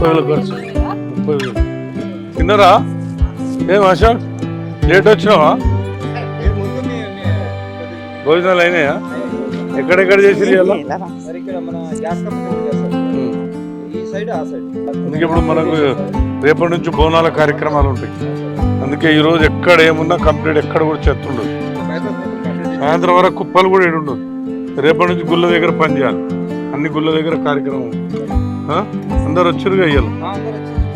ముప్పై వేల ఖర్చు. ముప్పై వేలు. తిన్నరా? ఏం అశోక్ లేట్ వచ్చినావా? భోజనాలు అయినాయా? ఎక్కడెక్కడ చేసి అందుకే ఇప్పుడు మనకు రేపటి నుంచి బోనాల కార్యక్రమాలు ఉంటాయి. అందుకే ఈ రోజు ఎక్కడ ఏమున్నా కంప్లీట్ ఎక్కడ కూడా చెత్త ఉండదు. సాయంత్రం వరకు కుప్పలు కూడా ఏడు ఉండదు రేపటి నుంచి గుళ్ళ దగ్గర పని చేయాలి. అన్ని గుళ్ళ దగ్గర కార్యక్రమం? అందరు వచ్చిరుగా ఇయ్యాలి.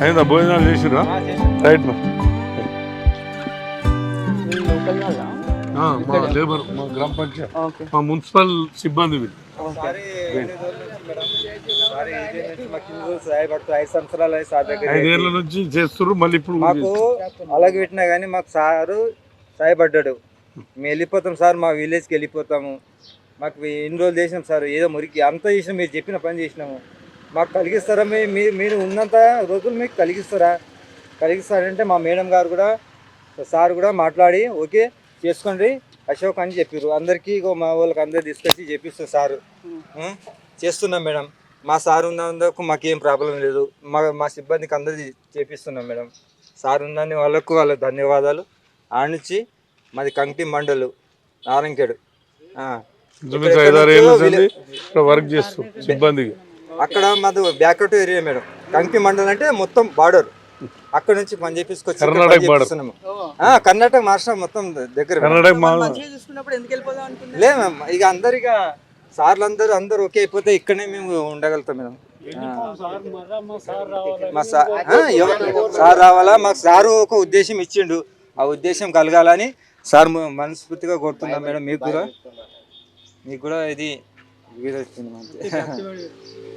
అయిందా? భోజనాలు చేసిరా రైట్ మా లేబర్ మా గ్రామ పంచాయత్. మా మున్సిపల్ సిబ్బంది వీళ్ళు. ఎన్ని ఐదేళ్ళ నుంచి చేస్తున్నారు మళ్ళీ ఇప్పుడు మాకు అలాగే పెట్టినా కానీ మాకు సారు సహాయపడ్డాడు మేము వెళ్ళిపోతాం సార్ మా విలేజ్కి వెళ్ళిపోతాము. మాకు ఇన్ని రోజులు చేసినాం సార్ ఏదో మురికి. అంతా చేసినాం మీరు చెప్పిన పని చేసినాము. మాకు కలిగిస్తారా? మీ మీ- మీరు ఉన్నంత రోజులు మీకు కలిగిస్తారా? కలిగిస్తారంటే మా మేడం గారు కూడా సార్ కూడా మాట్లాడి ఓకే చేసుకోండి అశోక్ అని చెప్పారు అందరికీ మా వాళ్ళకి అందరు తీసుకొచ్చి చెప్పిస్తారు సారు? చేస్తున్నాం మేడం. మా సార్ ఉన్నందుకు మాకేం ప్రాబ్లం లేదు. మా మా సిబ్బందికి అందరిది చేపిస్తున్నాం మేడం. సార్ ఉన్నన్ని వాళ్ళకు వాళ్ళ ధన్యవాదాలు. ఆనిచ్చి మాది కంకి మండలు నారంకేడు వర్క్ చేస్తాం సిబ్బందికి. అక్కడ మాది బ్యాక్అవుట్ ఏరియా మేడం. కంకి మండలం అంటే మొత్తం బార్డర్. అక్కడ నుంచి పని చేపించుకొచ్చి కర్ణాటక మహారాష్ట్ర మొత్తం దగ్గర మేడం. కన్నడ మా మంచిగా చూసుకున్నప్పుడు ఎందుకు వెళ్ళిపోదాం అనుకున్నా లే మ్యామ్ ఇక అందరు ఇక సార్లు అందరూ అందరూ ఓకే అయిపోతే ఇక్కడనే మేము ఉండగలుగుతాం మేడం. మా సార్ ఆ, ఎవ- సార్ రావాలా? మాకు సారు ఒక ఉద్దేశం ఇచ్చిండు. ఆ ఉద్దేశం కలగాలని సార్ మనస్ఫూర్తిగా కోరుతున్నాం మేడం. మీకు కూడా మీకు కూడా ఇది మంచి